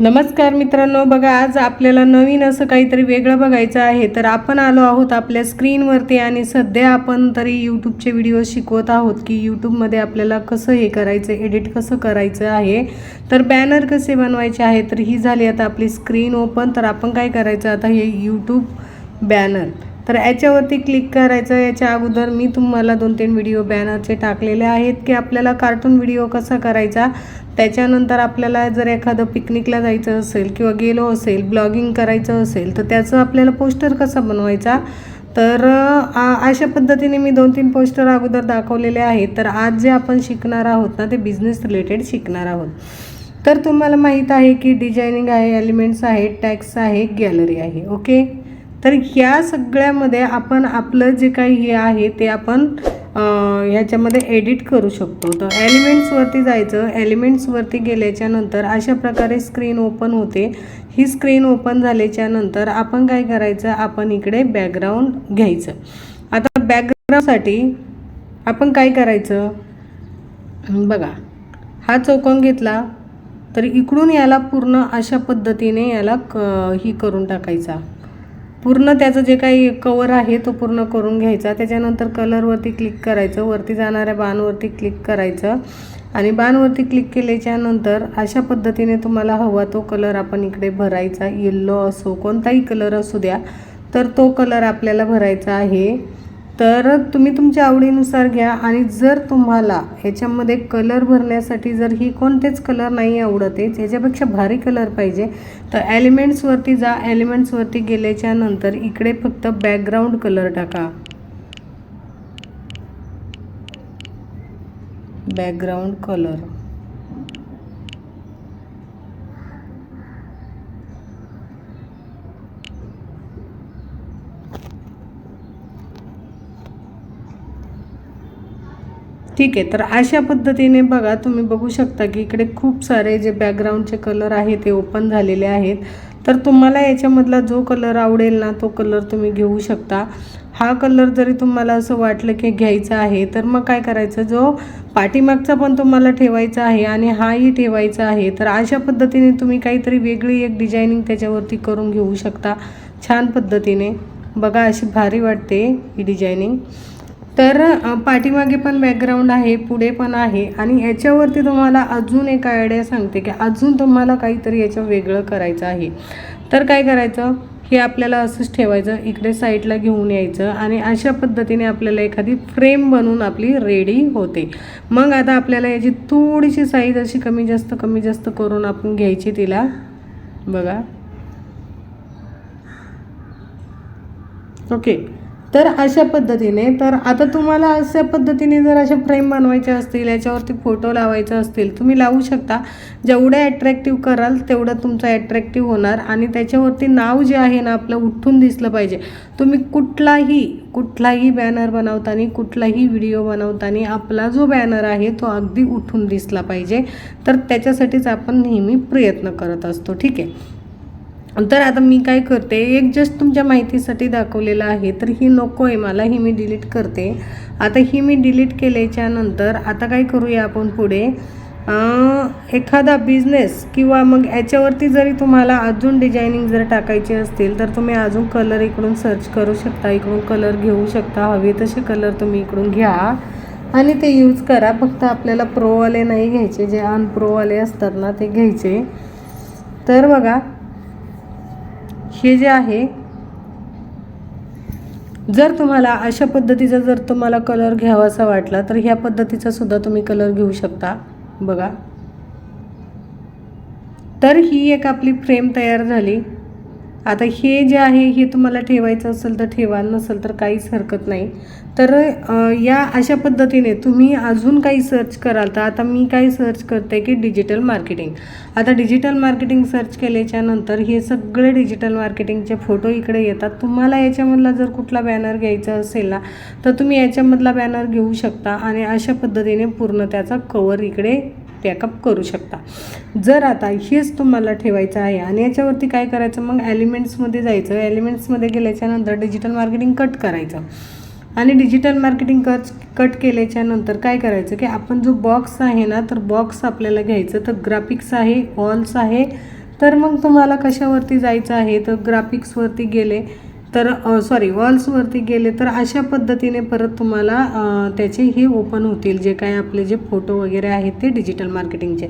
नमस्कार मित्रांनो बघा आज आपल्याला नवीन असं काहीतरी वेगळं बघायचं आहे. तर आपण आलो आहोत आपल्या स्क्रीनवरती आणि सध्या आपण तरी यूट्यूबचे व्हिडिओ शिकवत आहोत की यूट्यूबमध्ये आपल्याला कसं हे करायचं एडिट कसं करायचं आहे. तर बॅनर कसे बनवायचे आहे तर ही झाली आता आपली स्क्रीन ओपन तर आपण काय करायचं आता हे यूट्यूब बॅनर तर याच्यावरती क्लिक करायचं. याच्या अगोदर मी तुम्हाला दोन तीन व्हिडिओ बॅनरचे टाकलेले आहेत की आपल्याला कार्टून व्हिडिओ कसा करायचा? त्याच्यानंतर आपल्याला जर एखादं पिकनिकला जायचं असेल किंवा गेलो असेल ब्लॉगिंग करायचं असेल तर त्याचं आपल्याला पोस्टर कसा बनवायचा? तर आ- अशा पद्धतीने मी दोन तीन पोस्टर अगोदर दाखवलेले आहेत. तर आज जे आपण शिकणार आहोत ना ते बिझनेस रिलेटेड शिकणार आहोत. तर तुम्हाला माहीत आहे की डिझायनिंग आहे एलिमेंट्स आहे टॅक्स आहे गॅलरी आहे. ओके तर ह्या सगळ्यामध्ये आपण आपलं जे काही हे आहे ते आपण ह्याच्यामध्ये एडिट करू शकतो. तर एलिमेंट्सवरती जायचं. एलिमेंट्सवरती गेल्याच्यानंतर अशा प्रकारे स्क्रीन ओपन होते. ही स्क्रीन ओपन झाल्याच्यानंतर आपण काय करायचं? आपण इकडे बॅकग्राऊंड घ्यायचं. आता बॅकग्राऊंडसाठी आपण काय करायचं? बघा हा चौकोन घेतला तर इकडून याला पूर्ण अशा पद्धतीने याला क ही करून टाकायचा. पूर्ण त्याचं जे काही कवर आहे तो पूर्ण करून घ्यायचा. त्याच्यानंतर कलरवरती क्लिक करायचं. वरती जाणाऱ्या बाणवरती क्लिक करायचं. आणि बाणवरती क्लिक केल्याच्यानंतर अशा पद्धतीने तुम्हाला हवा तो कलर आपण इकडे भरायचा. येल्लो असो कोणताही कलर असू द्या तर तो कलर आपल्याला भरायचा आहे. तर तुम्ही तुमच्या आवडीनुसार घ्या. आणि जर तुम्हाला ह्याच्यामध्ये कलर भरण्यासाठी जर ही कोणतेच कलर नाही आवडत आहे ह्याच्यापेक्षा भारी कलर पाहिजे तर एलिमेंट्सवरती जा. एलिमेंट्सवरती गेल्याच्यानंतर इकडे फक्त बॅकग्राऊंड कलर टाका. बॅकग्राऊंड कलर ठीक आहे तर अशा पद्धतीने बघा तुम्ही बघू शकता की इकडे खूप सारे जे बॅकग्राऊंडचे कलर आहे ते ओपन झालेले आहेत. तर तुम्हाला याच्यामधला जो कलर आवडेल ना तो कलर तुम्ही घेऊ शकता. हा कलर जरी तुम्हाला असं वाटलं की घ्यायचा आहे तर मग काय करायचं? जो पाठीमागचा पण तुम्हाला ठेवायचा आहे आणि हाही ठेवायचा आहे तर अशा पद्धतीने तुम्ही काहीतरी वेगळी एक डिझायनिंग त्याच्यावरती करून घेऊ शकता. छान पद्धतीने. बघा अशी भारी वाटते ही डिझायनिंग तर पाठीमागे पण बॅकग्राऊंड आहे पुढे पण आहे आणि याच्यावरती तुम्हाला अजून एक आयडिया सांगते की अजून तुम्हाला काहीतरी याच्या वेगळं करायचं आहे. तर काय करायचं? हे आपल्याला असंच ठेवायचं इकडे साईडला घेऊन यायचं आणि अशा पद्धतीने आपल्याला एखादी फ्रेम बनवून आपली रेडी होते. मग आता आपल्याला याची थोडीशी साईज अशी कमी जास्त कमी जास्त करून आपण घ्यायची तिला. बघा. ओके. तर अशा पद्धतीने तर आता तुम्हाला अशा पद्धतीने जर अशा फ्रेम बनवायच्या असतील याच्यावरती फोटो लावायचा असतील तुम्ही लावू शकता. जेवढे ॲट्रॅक्टिव्ह कराल तेवढं तुमचं ॲट्रॅक्टिव्ह होणार आणि त्याच्यावरती नाव जे आहे ना आपलं उठून दिसलं पाहिजे. तुम्ही कुठलाही कुठलाही बॅनर बनवताना कुठलाही व्हिडिओ बनवताना आपला जो बॅनर आहे तो अगदी उठून दिसला पाहिजे. तर त्याच्यासाठीच आपण नेहमी प्रयत्न करत असतो ठीक आहे? तर आता मी काय करते एक जस्ट तुमच्या माहितीसाठी दाखवलेलं आहे तर ही नको आहे मला ही मी डिलीट करते. आता ही मी डिलीट केल्याच्यानंतर आता काय करूया आपण पुढे? एखादा बिझनेस किंवा मग याच्यावरती जरी तुम्हाला अजून डिझायनिंग जर टाकायची असतील तर तुम्ही अजून कलर इकडून सर्च करू शकता इकडून कलर घेऊ शकता हवे तसे कलर तुम्ही इकडून घ्या. आणि ते यूज करा फक्त आपल्याला प्रोवाले नाही घ्यायचे जे अनप्रोवाले असतात ना ते घ्यायचे. तर बघा हे जे आहे जर तुम्हाला अशा पद्धतीचा जर तुम्हाला कलर घ्यावासा वाटला तर ह्या पद्धतीचा सुद्धा तुम्ही कलर घेऊ शकता. बघा. तर ही एक आपली फ्रेम तयार झाली. आता हे जे आहे हे तुम्हाला ठेवायचं असेल तर ठेवा नसेल तर काहीच हरकत नाही. तर या अशा पद्धतीने तुम्ही अजून काही सर्च कराल तर आता मी काय सर्च करते की डिजिटल मार्केटिंग आता डिजिटल मार्केटिंग सर्च केल्याच्यानंतर हे सगळे डिजिटल मार्केटिंगचे फोटो इकडे येतात. तुम्हाला याच्यामधला जर कुठला बॅनर घ्यायचा असेल ना तर तुम्ही याच्यामधला बॅनर घेऊ शकता आणि अशा पद्धतीने पूर्ण त्याचा कवर इकडे पॅकअप करू शकता. जर आता हेच तुम्हाला ठेवायचं आहे आणि याच्यावरती काय करायचं? मग एलिमेंट्समध्ये जायचं. एलिमेंट्समध्ये गेल्याच्यानंतर डिजिटल मार्केटिंग कट करायचं. आणि डिजिटल मार्केटिंग कट कट केल्याच्यानंतर काय करायचं की आपण जो बॉक्स आहे ना तर बॉक्स आपल्याला घ्यायचं. तर ग्राफिक्स आहे वॉल्स आहे. तर मग तुम्हाला कशावरती जायचं आहे? तर ग्राफिक्सवरती गेले. तर सॉरी वॉल्सवरती गेले तर अशा पद्धतीने परत तुम्हाला त्याचे हे ओपन होतील जे काय आपले जे फोटो वगैरे आहेत ते डिजिटल मार्केटिंगचे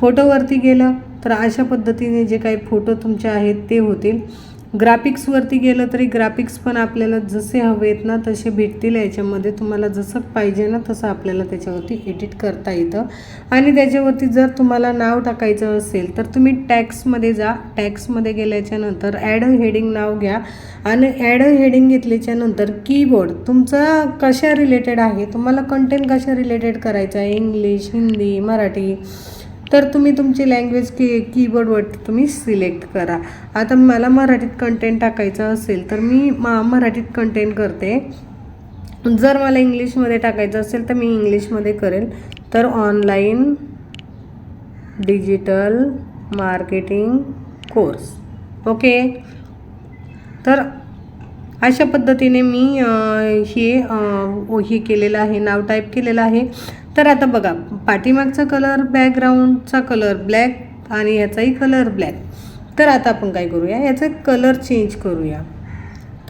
फोटोवरती गेलं तर अशा पद्धतीने जे काही फोटो तुमचे आहेत ते होतील. ग्राफिक्सवरती गेलं तरी ग्राफिक्स पण आपल्याला जसे हवेत ना तसे भेटतील याच्यामध्ये. तुम्हाला जसं पाहिजे ना तसं आपल्याला त्याच्यावरती एडिट करता येतं. आणि त्याच्यावरती जर तुम्हाला नाव टाकायचं असेल तर तुम्ही टॅक्समध्ये जा. टॅक्समध्ये गेल्याच्यानंतर ॲड हेडिंग नाव घ्या. आणि ॲड हेडिंग घेतल्याच्यानंतर कीबोर्ड तुमचा कशा रिलेटेड आहे? तुम्हाला कंटेंट कशा रिलेटेड करायचं आहे? इंग्लिश हिंदी मराठी? तर तुम्ही तुमची लँग्वेज की कीबोर्डवरती तुम्ही सिलेक्ट करा. आता मला मराठीत कंटेंट टाकायचं असेल तर मी मा मराठीत कंटेंट करते. जर मला इंग्लिशमध्ये टाकायचं असेल तर मी इंग्लिशमध्ये करेल. तर online digital marketing course okay तर अशा पद्धतीने मी हे हे केलेलं आहे नाव टाईप केलेलं आहे. तर आता बघा पाठीमागचा कलर बॅकग्राऊंडचा कलर ब्लॅक आणि याचाही कलर ब्लॅक तर आता आपण काय करूया? याचा कलर चेंज करूया.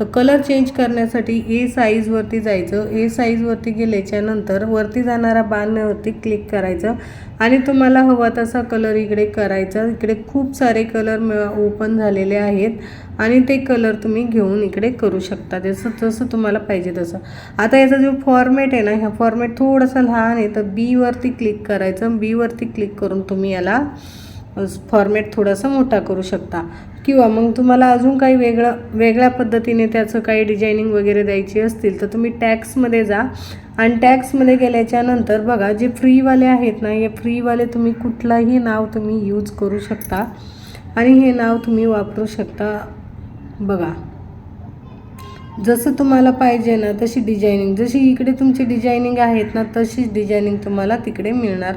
तर कलर चेंज करण्यासाठी ए साईजवरती जायचं. ए साईजवरती गेल्याच्यानंतर वरती जाणारा बाणवरती क्लिक करायचं. आणि तुम्हाला हवा तसा कलर इकडे करायचा. इकडे खूप सारे कलर ओपन झालेले आहेत. आणि ते कलर तुम्ही घेऊन इकडे करू शकता. जसं जसं तुम्हाला पाहिजे तसं. आता याचा जो फॉर्मॅट आहे ना ह्या फॉर्मॅट थोडासा लहान आहे. तर बीवरती क्लिक करायचं. बीवरती क्लिक करून तुम्ही याला फॉर्मॅट थोडासा मोठा करू शकता. किंवा मग तुम्हाला अजून काही वेगळं वेगळ्या पद्धतीने त्याचं काही डिझायनिंग वगैरे द्यायची असतील तर तुम्ही टॅक्समध्ये जा. आणि टॅक्समध्ये गेल्याच्यानंतर बघा जे फ्रीवाले आहेत ना हे फ्रीवाले तुम्ही कुठलाही नाव तुम्ही यूज करू शकता. आणि हे नाव तुम्ही वापरू शकता बघा. जसं तुम्हाला पाहिजे ना तशी डिझायनिंग जशी इकडे तुमची डिझायनिंग आहेत ना तशीच डिझायनिंग तुम्हाला तिकडे मिळणार.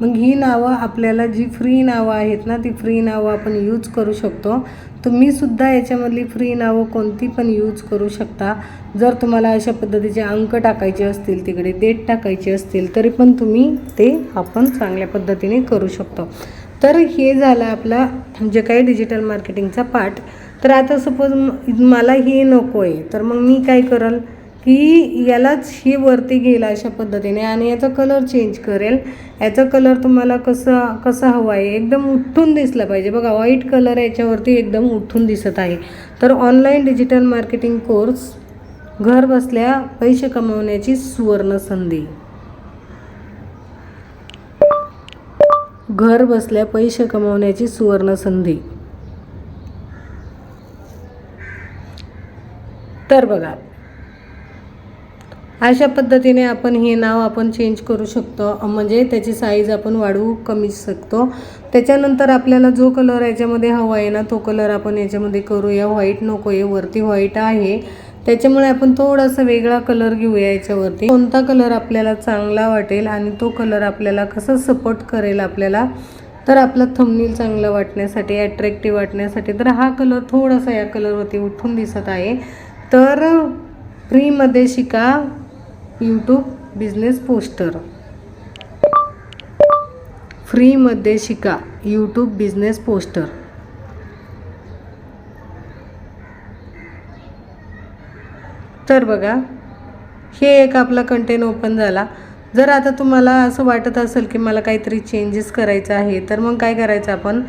मग ही नावं आपल्याला जी फ्री नावं आहेत ना ती फ्री नावं आपण यूज करू शकतो. तुम्हीसुद्धा याच्यामधली फ्री नावं कोणती पण यूज करू शकता. जर तुम्हाला अशा पद्धतीचे अंक टाकायचे असतील तिकडे डेट टाकायची असतील तरी पण तुम्ही ते आपण चांगल्या पद्धतीने करू शकतो. तर हे झालं आपला जे काही डिजिटल मार्केटिंगचा पार्ट तर आता सपोज मला हे नको आहे तर मग मी काय करल की यालाच हे वरती घेईल अशा पद्धतीने आणि याचा कलर चेंज करेल. याचा कलर तुम्हाला कसा कसा हवा आहे एकदम उठून दिसला पाहिजे. बघा व्हाईट कलर याच्यावरती एकदम उठून दिसत आहे. तर ऑनलाईन डिजिटल मार्केटिंग कोर्स घर बसल्या पैसे कमवण्याची सुवर्ण संधी. घर बसल्या पैसे कमवण्याची सुवर्ण संधी. तर बघा. अशा पद्धतीने आपण हे नाव आपण चेंज करू शकतो. म्हणजे त्याची साईज आपण वाढवू कमी शकतो. त्याच्यानंतर आपल्याला जो कलर याच्यामध्ये हवा आहे ना तो कलर आपण याच्यामध्ये करूया. व्हाईट नको आहे वरती व्हाईट आहे. त्याच्यामुळे आपण थोडासा वेगळा कलर घेऊया याच्यावरती. कोणता कलर आपल्याला चांगला वाटेल आणि तो कलर आपल्याला कसा सपोर्ट करेल आपल्याला तर आपला थंबनील चांगला वाटण्यासाठी ॲट्रॅक्टिव्ह वाटण्यासाठी तर हा कलर थोडासा या कलरवरती उठून दिसत आहे. तर फ्रीमध्ये शिका यूट्यूब बिझनेस पोस्टर फ्रीमध्ये शिका यूट्यूब बिझनेस पोस्टर तर बघा हे एक आपला कंटेन ओपन झाला. जर आता तुम्हाला असं वाटत असेल की मला काहीतरी चेंजेस करायचं आहे तर मग काय करायचं आपण?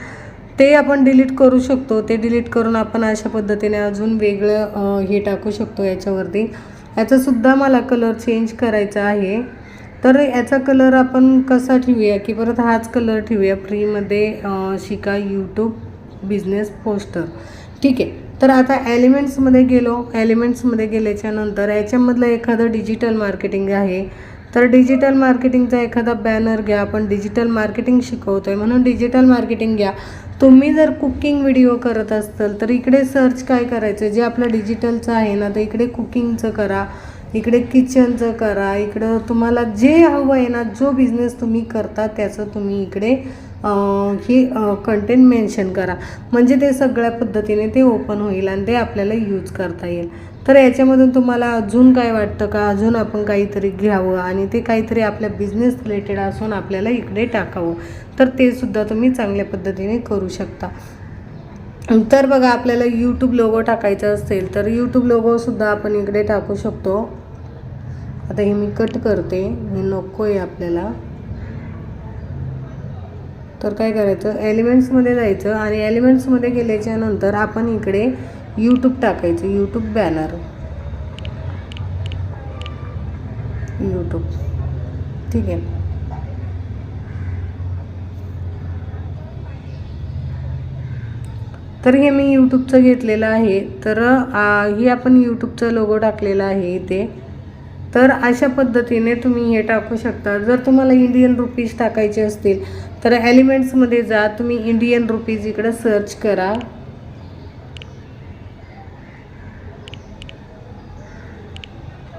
ते आपण डिलीट करू शकतो. ते डिलीट करून आपण अशा पद्धतीने अजून वेगळं हे टाकू शकतो याच्यावरती. याचासुद्धा मला कलर चेंज करायचा आहे. तर याचा कलर आपण कसा ठेवूया? की परत हाच कलर ठेवूया. फ्रीमध्ये शिका यूट्यूब बिझनेस पोस्टर ठीक आहे. तर आता एलिमेंट्समध्ये गेलो. एलिमेंट्समध्ये गेल्याच्यानंतर याच्यामधलं एखादं डिजिटल मार्केटिंग आहे. तर डिजिटल मार्केटिंगचा एखादा बॅनर घ्या. आपण डिजिटल मार्केटिंग शिकवतो आहे म्हणून डिजिटल मार्केटिंग घ्या. तुम्ही जर कुकिंग व्हिडिओ करत असाल तर इकडे सर्च काय करायचं? जे आपलं डिजिटलचं आहे ना तर इकडे कुकिंगचं करा इकडे किचनचं करा इकडं तुम्हाला जे हवं आहे ना जो बिझनेस तुम्ही करता त्याचं तुम्ही इकडे हे कंटेंट मेन्शन करा. म्हणजे ते सगळ्या पद्धतीने ते ओपन होईल आणि ते आपल्याला यूज करता येईल. तर याच्यामधून तुम्हाला अजून काय वाटतं का? अजून आपण काहीतरी घ्यावं आणि ते काहीतरी आपल्या बिझनेस रिलेटेड असून आपल्याला इकडे टाकावं. तर ते सुद्धा तुम्ही चांगल्या पद्धतीने करू शकता. तर बघा आपल्याला यूट्यूब लोगो टाकायचा असेल तर यूट्यूब लोगोसुद्धा आपण इकडे टाकू शकतो. आता हे मी कट करते. हे नको आहे आपल्याला. तर काय करायचं? एलिमेंट्समध्ये जायचं आणि एलिमेंट्समध्ये गेल्याच्यानंतर आपण इकडे यूट्यूब टाकायचं यूट्यूब बॅनर यूट्यूब ठीक आहे. तर हे मी यूट्यूबचं घेतलेलं आहे. तर ही हे आपण यूट्यूबचं लोगो टाकलेला आहे इथे. तर अशा पद्धतीने तुम्ही हे टाकू शकता. जर तुम्हाला इंडियन रुपीज टाकायचे असतील तर एलिमेंट्समध्ये जा. तुम्ही इंडियन रुपीज इकडं सर्च करा.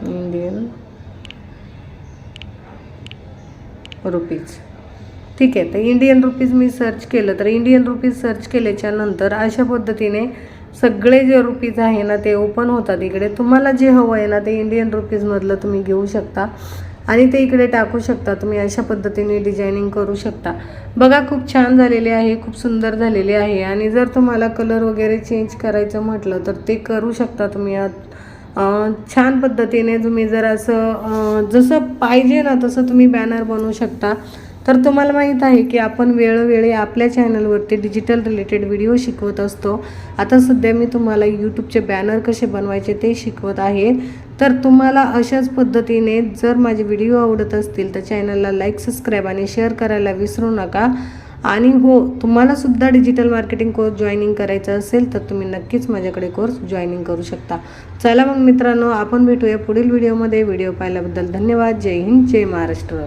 Indian rupees. ठीक आहे तर इंडियन रुपीज मी सर्च केलं तर इंडियन रुपीज सर्च केल्याच्यानंतर अशा पद्धतीने सगळे जे रुपीज आहे ना ते ओपन होतात इकडे. तुम्हाला जे हवं आहे ना ते इंडियन रुपीजमधलं तुम्ही घेऊ शकता. आणि ते इकडे टाकू शकता तुम्ही अशा पद्धतीने डिझायनिंग करू शकता. बघा खूप छान झालेले आहे खूप सुंदर झालेले आहे. आणि जर तुम्हाला कलर वगैरे चेंज करायचं म्हटलं तर ते करू शकता तुम्ही. छान पद्धतीने तुम्ही जर असं जसं पाहिजे ना तसं तुम्ही बॅनर बनवू शकता. तर तुम्हाला माहीत आहे की आपण वेळोवेळी आपल्या चॅनलवरती डिजिटल रिलेटेड व्हिडिओ शिकवत असतो. आता सध्या मी तुम्हाला यूट्यूबचे बॅनर कसे बनवायचे ते शिकवत आहे. तर तुम्हाला अशाच पद्धतीने जर माझे व्हिडिओ आवडत असतील तर चॅनलला लाईक सबस्क्राईब आणि शेअर करायला विसरू नका. आणि हो तुम्हालासुद्धा डिजिटल मार्केटिंग कोर्स जॉईनिंग करायचा असेल तर तुम्ही नक्कीच माझ्याकडे कोर्स जॉईनिंग करू शकता. चला मग मित्रांनो आपण भेटूया पुढील व्हिडिओमध्ये व्हिडिओ पाहिल्याबद्दल धन्यवाद. जय हिंद जय महाराष्ट्र.